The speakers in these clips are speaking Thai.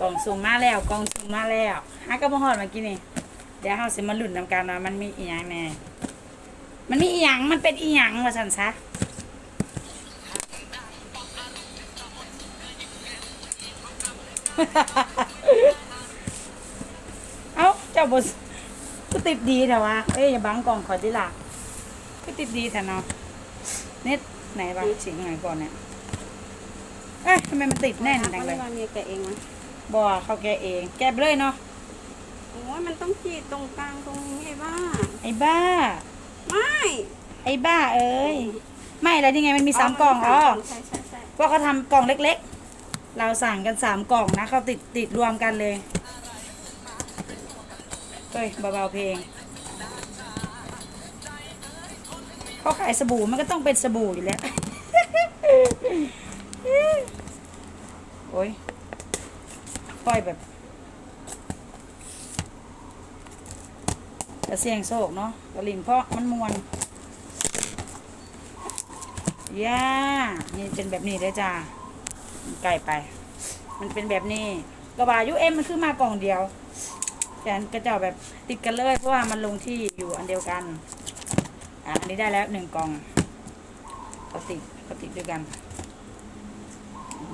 กล่องสุ่มมาแล้วกล่องสุ่มมาแล้วหากระบอกหอดเมื่อกี้นี่เดี๋ยวเฮาสิมาลุ้นนำกันว่ามันมีอีหยังแน่มันมีอีหยังมันเป็นอีหยังว่าซั่นซะเอ้าเจ้าบสก็ติดดีแต่ว่าเอ้ยอย่าบังกล่องขอดิล่ะก็ติดดีแต่เนาะเน็ตไหนวะเสียงไหนก่อนเนี่ยเอ้ยทำไมมันติดแน่นจังเลยอาเนี่ยแกะเองมั้ย บ่เขาแกะเอง แกะไปเลยเนาะโอ้ยมันต้องขีดตรงกลางตรงนี้ไอ้บ้า ไอ้บ้า ไม่ไอ้บ้าเอ้ยไม่แล้วนี่ไงมันมีสามกล่องอ๋อใช่ใช่ใช่ว่าเขาทำกล่องเล็กๆ เราสั่งกันสามกล่องนะเขาติดติดรวมกันเลยเฮ้ยเบาๆเพลงเขาขายสบู่มันก็ต้องเป็นสบู่อยู่แล้วโอ้ย ค่อยแบบจะเสียงโศกเนาะกระลินเพราะมันมวนย่านี่เป็นแบบนี้เลยจ้ามันไก่ไป มันเป็นแบบนี้กระบายุเอ็มมันคือมากล่องเดียวแต่อันกระเจ้าแบบติดกันเลยเพราะว่ามันลงที่อยู่อันเดียวกันอะอันนี้ได้แล้วหนึ่งกล่องก็ติดก็ติดด้วยกัน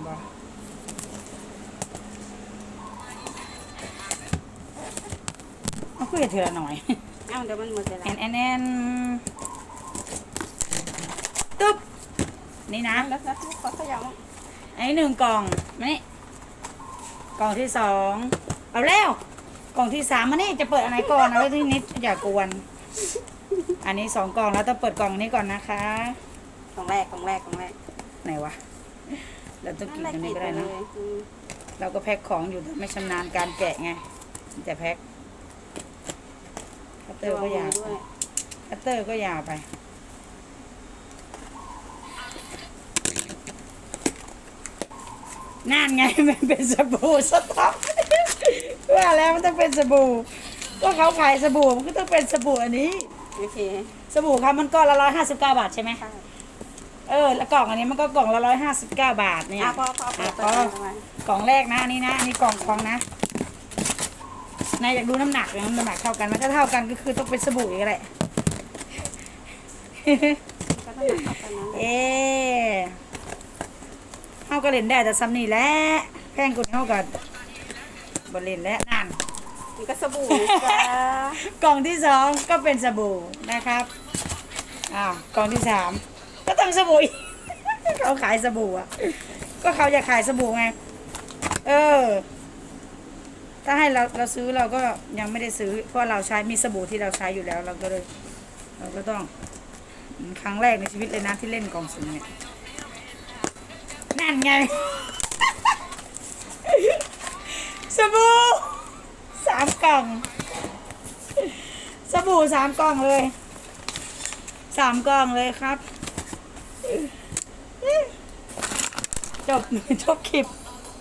บอ คุยกับเธอหน่อยเอ้าเดี๋ยวมันหมดเวแอลานแอนแอนตุ๊บนี่นะแล้วแล้วขอขยับมั้งอันนี้หนึ่งกล่องมานี่กล่องที่สองเอาแล้ว กล่องที่สามมานี่จะเปิดอันไหนก่อนเอาไว้ที่นิดอย่ากวน อันนี้สองกล่องแล้วต้องเปิดกล่องนี้ก่อนนะคะของแรกของแรกของแรกไหนวะเราต้องกินแรกตรงนี้ก็ได้เลนะยอืมเราก็แพ็คของอยู่แต่ไม่ชำนาญการแกะไงแต่แพ็ค คัตเตอร์ก็ยาวด้วยคัตเตอร์ก็ยาวไป นั่นไงมันเป็นสบู่สต๊อกว่าแล้วมันต้องเป็นสบู่ก็เขาขายสบู่มันก็ต้องเป็นสบู่อันนี้โอเคสบู่ครับมันก้อนละร้อยห้าสิบเก้าบาทใช่ไหมใช่เออแล้วกล่องอันนี้มันก็กล่องละร้อยห้าสิบเก้าบาทเนี่ยอะพอพอพออะไปพอไปไปกล่องแรกนะอันนี้นะอันนี้กล่องฟองนะ นายอยากดูน้ำหนักนะน้ำหนักเท่ากันมันก็เท่ากันก็คือต้องเป็นสบู่อีกแหละก็ต้องมาเข้ากันนั้นเอ๊เฮาก็เล่นได้แต่ซ้ำนี่แหละแพงกว่านี้เฮาก็บ่เล่นแล้วนั่นมันก็สบู่จ้ากล่องที่สองก็เป็นสบู่นะครับอ้าวกล่องที่สามก็ต้องสบู่อีกเขาขายสบู่อะก็เขาอยากขายสบู่ไง เออ ถ้าให้เราเราซื้อเราก็ยังไม่ได้ซื้อ เพราะเราใช้มีสบู่ที่เราใช้อยู่แล้ว เราก็เลยเราก็ต้องครั้งแรกในชีวิตเลยนะที่เล่นกล่องสุ่มเนี่ยนั่นไง สบู่สามกล่อง สบู่สามกล่องเลยสามกล่องเลยครับ จบจบคลิป